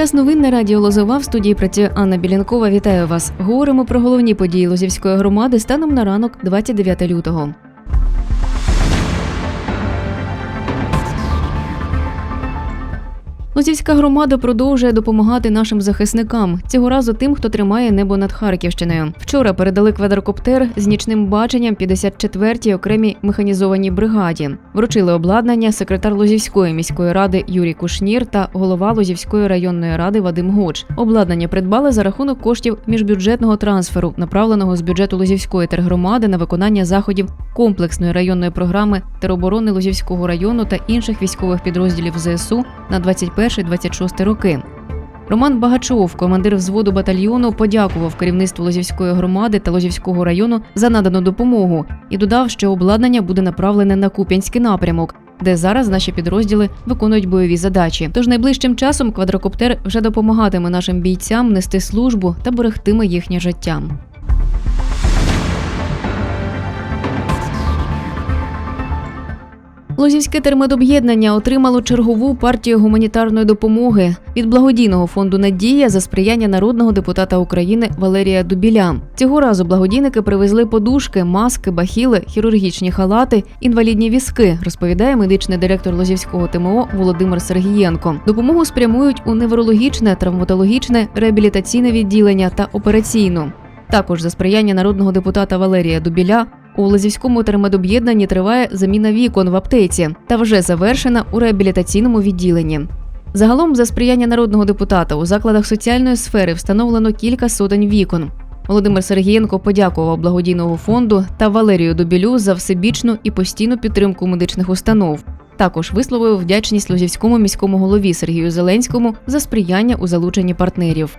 Час новин на радіо Лозова в студії працює Анна Білянкова. Вітаю вас. Говоримо про головні події Лозівської громади станом на ранок 29 лютого. Лозівська громада продовжує допомагати нашим захисникам. Цього разу тим, хто тримає небо над Харківщиною. Вчора передали квадрокоптер з нічним баченням 54-й окремій механізованій бригаді. Вручили обладнання секретар Лозівської міської ради Юрій Кушнір та голова Лозівської районної ради Вадим Гоч. Обладнання придбали за рахунок коштів міжбюджетного трансферу, направленого з бюджету Лозівської тергромади на виконання заходів комплексної районної програми тероборони Лозівського району та інших військових підрозділів ЗСУ на 21-26 роки. Роман Багачов, командир взводу батальйону, подякував керівництву Лозівської громади та Лозівського району за надану допомогу і додав, що обладнання буде направлене на Куп'янський напрямок, де зараз наші підрозділи виконують бойові задачі. Тож найближчим часом квадрокоптер вже допомагатиме нашим бійцям нести службу та берегтиме їхнє життя. Лозівське термедоб'єднання отримало чергову партію гуманітарної допомоги від благодійного фонду Надія за сприяння народного депутата України Валерія Дубіля. Цього разу благодійники привезли подушки, маски, бахіли, хірургічні халати, інвалідні візки, розповідає медичний директор Лозівського ТМО Володимир Сергієнко. Допомогу спрямують у неврологічне, травматологічне, реабілітаційне відділення та операційну. Також за сприяння народного депутата Валерія Дубіля у Лозівському термедоб'єднанні триває заміна вікон в аптеці та вже завершена у реабілітаційному відділенні. Загалом, за сприяння народного депутата у закладах соціальної сфери встановлено кілька сотень вікон. Володимир Сергієнко подякував благодійного фонду та Валерію Дубілю за всебічну і постійну підтримку медичних установ. Також висловив вдячність Лозівському міському голові Сергію Зеленському за сприяння у залученні партнерів.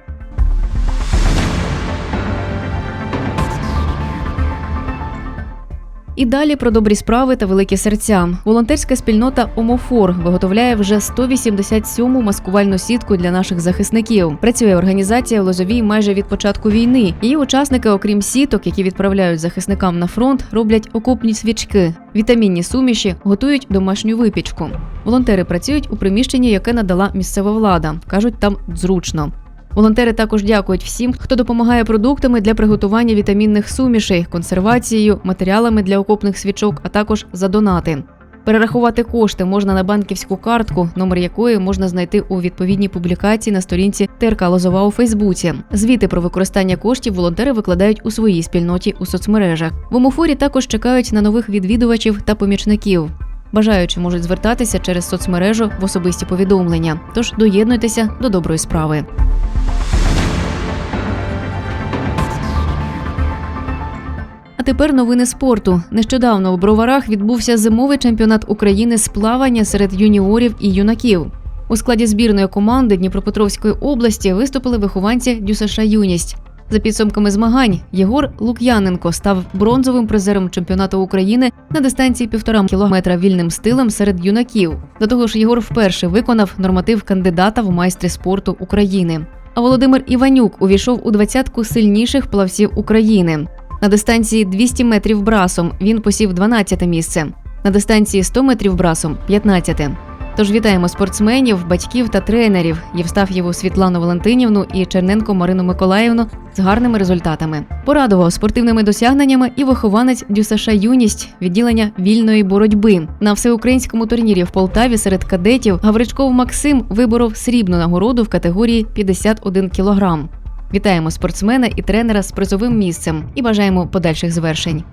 І далі про добрі справи та великі серця. Волонтерська спільнота Омофор виготовляє вже 187-му маскувальну сітку для наших захисників. Працює організація в Лозовій майже від початку війни. Її учасники, окрім сіток, які відправляють захисникам на фронт, роблять окопні свічки, вітамінні суміші, готують домашню випічку. Волонтери працюють у приміщенні, яке надала місцева влада. кажуть, там зручно. Волонтери також дякують всім, хто допомагає продуктами для приготування вітамінних сумішей, консервацією, матеріалами для окопних свічок, а також за донати. Перерахувати кошти можна на банківську картку, номер якої можна знайти у відповідній публікації на сторінці ТРК Лозова у Фейсбуці. Звіти про використання коштів волонтери викладають у своїй спільноті у соцмережах. В омофорі також чекають на нових відвідувачів та помічників. Бажаючі можуть звертатися через соцмережу в особисті повідомлення. Тож доєднуйтеся до доброї справи. А тепер новини спорту. Нещодавно у броварах відбувся зимовий чемпіонат України з плавання серед юніорів і юнаків. У складі збірної команди Дніпропетровської області виступили вихованці ДЮСШ Юність. За підсумками змагань, Єгор Лук'яненко став бронзовим призером чемпіонату України на дистанції півтора кілометра вільним стилем серед юнаків. До того ж, Єгор вперше виконав норматив кандидата в майстри спорту України. А Володимир Іванюк увійшов у двадцятку сильніших плавців України. На дистанції 200 метрів брасом він посів 12 місце. На дистанції 100 метрів брасом 15. Тож вітаємо спортсменів, батьків та тренерів Євстаф'єву Світлану Валентинівну і Черненко Марину Миколаївну з гарними результатами. Порадував спортивними досягненнями і вихованець ДЮСШ Юність відділення вільної боротьби на всеукраїнському турнірі в Полтаві серед кадетів Гавричков Максим виборов срібну нагороду в категорії 51 кілограм. Вітаємо спортсмена і тренера з призовим місцем і бажаємо подальших звершень.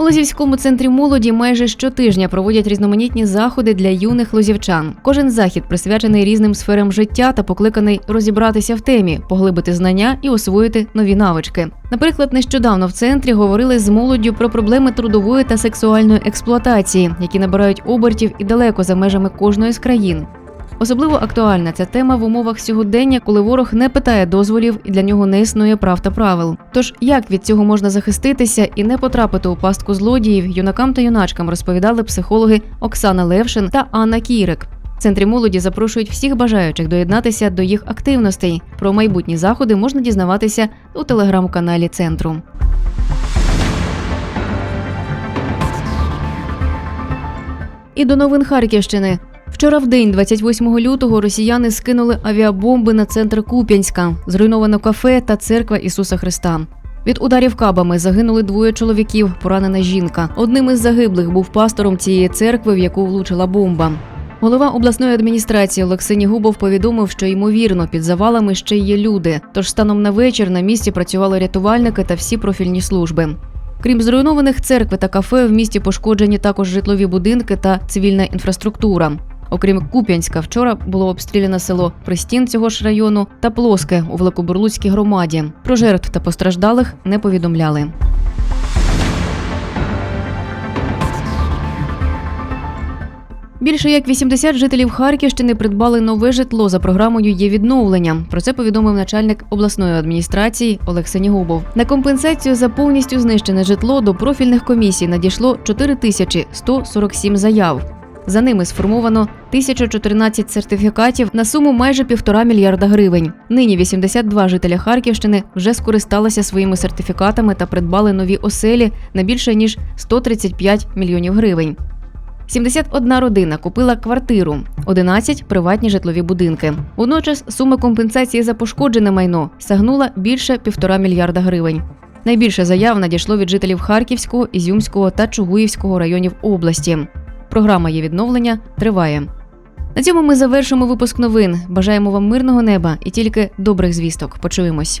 У Лозівському центрі молоді майже щотижня проводять різноманітні заходи для юних лозівчан. Кожен захід присвячений різним сферам життя та покликаний розібратися в темі, поглибити знання і освоїти нові навички. Наприклад, нещодавно в центрі говорили з молоддю про проблеми трудової та сексуальної експлуатації, які набирають обертів і далеко за межами кожної з країн. Особливо актуальна ця тема в умовах сьогодення, коли ворог не питає дозволів і для нього не існує прав та правил. Тож як від цього можна захиститися і не потрапити у пастку злодіїв, юнакам та юначкам розповідали психологи Оксана Левшин та Анна Кірик. В центрі молоді запрошують всіх бажаючих доєднатися до їх активностей. Про майбутні заходи можна дізнаватися у телеграм-каналі центру. І до новин Харківщини. Вчора в день, 28 лютого, росіяни скинули авіабомби на центр Куп'янська, зруйновано кафе та церква Ісуса Христа. Від ударів кабами загинули двоє чоловіків, поранена жінка. Одним із загиблих був пастором цієї церкви, в яку влучила бомба. Голова обласної адміністрації Олексиній Губов повідомив, що ймовірно під завалами ще є люди. Тож станом на вечір на місці працювали рятувальники та всі профільні служби. Крім зруйнованих церкви та кафе, в місті пошкоджені також житлові будинки та цивільна інфраструктура. Окрім Куп'янська, вчора було обстріляно село Пристін цього ж району та Плоске у Великобурлуцькій громаді. Про жертв та постраждалих не повідомляли. Більше як 80 жителів Харківщини придбали нове житло за програмою є відновлення. Про це повідомив начальник обласної адміністрації Олег Сенігубов. На компенсацію за повністю знищене житло до профільних комісій надійшло 4147 заяв. За ними сформовано 1014 сертифікатів на суму майже півтора мільярда гривень. Нині 82 жителя Харківщини вже скористалися своїми сертифікатами та придбали нові оселі на більше ніж 135 мільйонів гривень. 71 родина купила квартиру, 11 – приватні житлові будинки. Водночас сума компенсації за пошкоджене майно сягнула більше півтора мільярда гривень. Найбільше заяв надійшло від жителів Харківського, Ізюмського та Чугуївського районів області. Програма є відновлення триває. На цьому ми завершимо випуск новин. Бажаємо вам мирного неба і тільки добрих звісток. Почуємось.